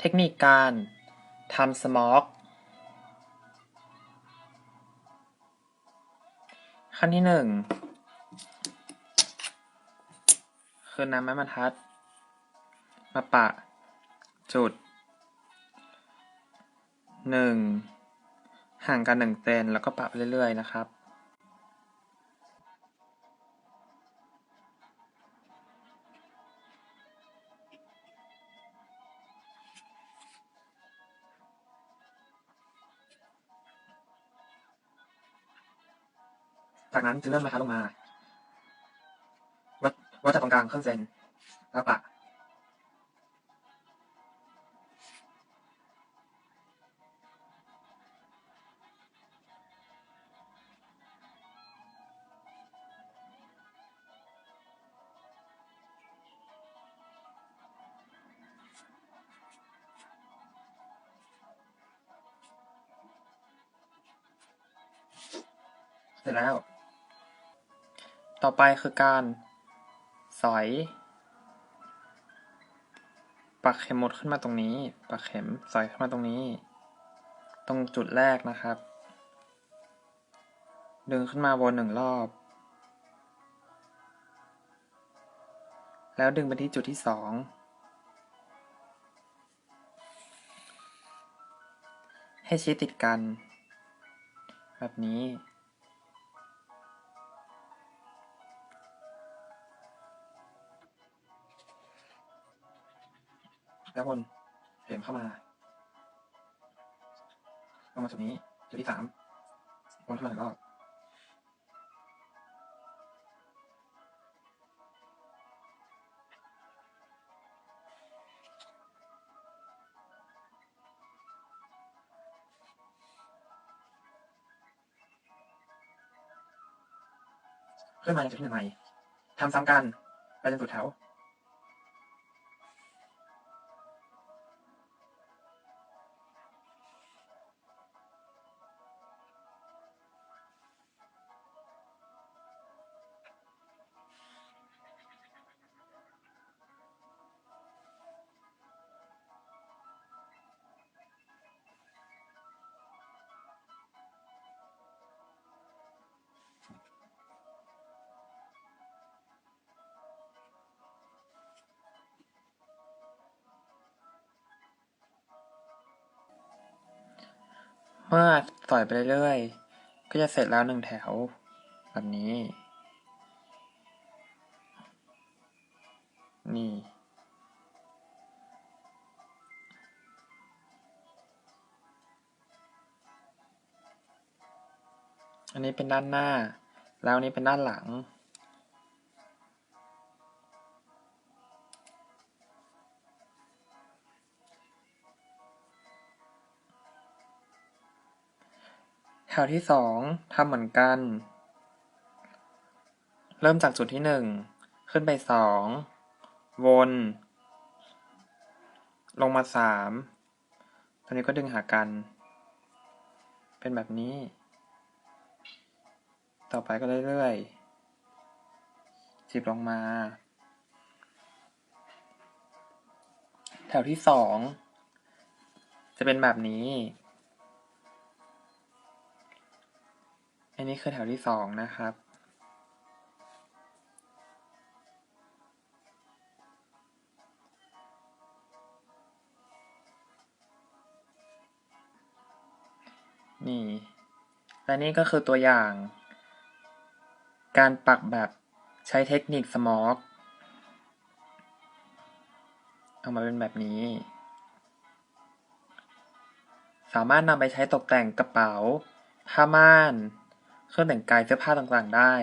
เทคนิคการทำสโมกขั้นที่หนึ่งคือนำไม้บรรทัด มาปะ จุดหนึ่งห่างกันหนึ่งเซนแล้วก็ปะไปเรื่อย ๆ นะครับ จากนั้นจะเริ่มบรรทัดลงมา วัดวัดจากตรงกลางครึ่งเซนแล้วปะเสร็จแล้ว ต่อไปคือการ สอยปักเข็มหมดขึ้นมาตรงนี้ ปักเข็มสอยขึ้นมาตรงนี้ ตรงจุดแรกนะครับ ดึงขึ้นมาวนหนึ่งรอบ แล้วดึงไปที่จุดที่สองให้ชี้ติดกัน แบบนี้ แล้ววนเข็มเข้ามาลงมาจุดนี้จุดที่สามวนเข้ามาหนึ่งรอบขึ้นมาในจุดที่หนึ่งใหม่ทำซ้ำกันไปจนสุดแถว เมื่อสอยไปเรื่อยๆ ก็จะเสร็จแล้วหนึ่งแถว แบบนี้ นี่ อันนี้เป็นด้านหน้า แล้วนี้เป็นด้านหลัง แถวที่สองทำเหมือนกัน เริ่มจากจุดที่หนึ่งขึ้นไปสองวน ลงมาสามตอนนี้ก็ดึงหากัน เป็นแบบนี้ ต่อไปก็เรื่อยๆจิบลงมา แถวที่สองจะเป็นแบบนี้ นนี้คือแถวที่สองนะครับ นี่ และนี่ก็คือตัวอย่าง การปักแบบใช้เทคนิคสมอคเอามาเป็นแบบนี้ สามารถนำไปใช้ตกแต่งกระเป๋าผ้าม่าน เครื่องแต่งกาย เสื้อผ้าต่าง ๆ ได้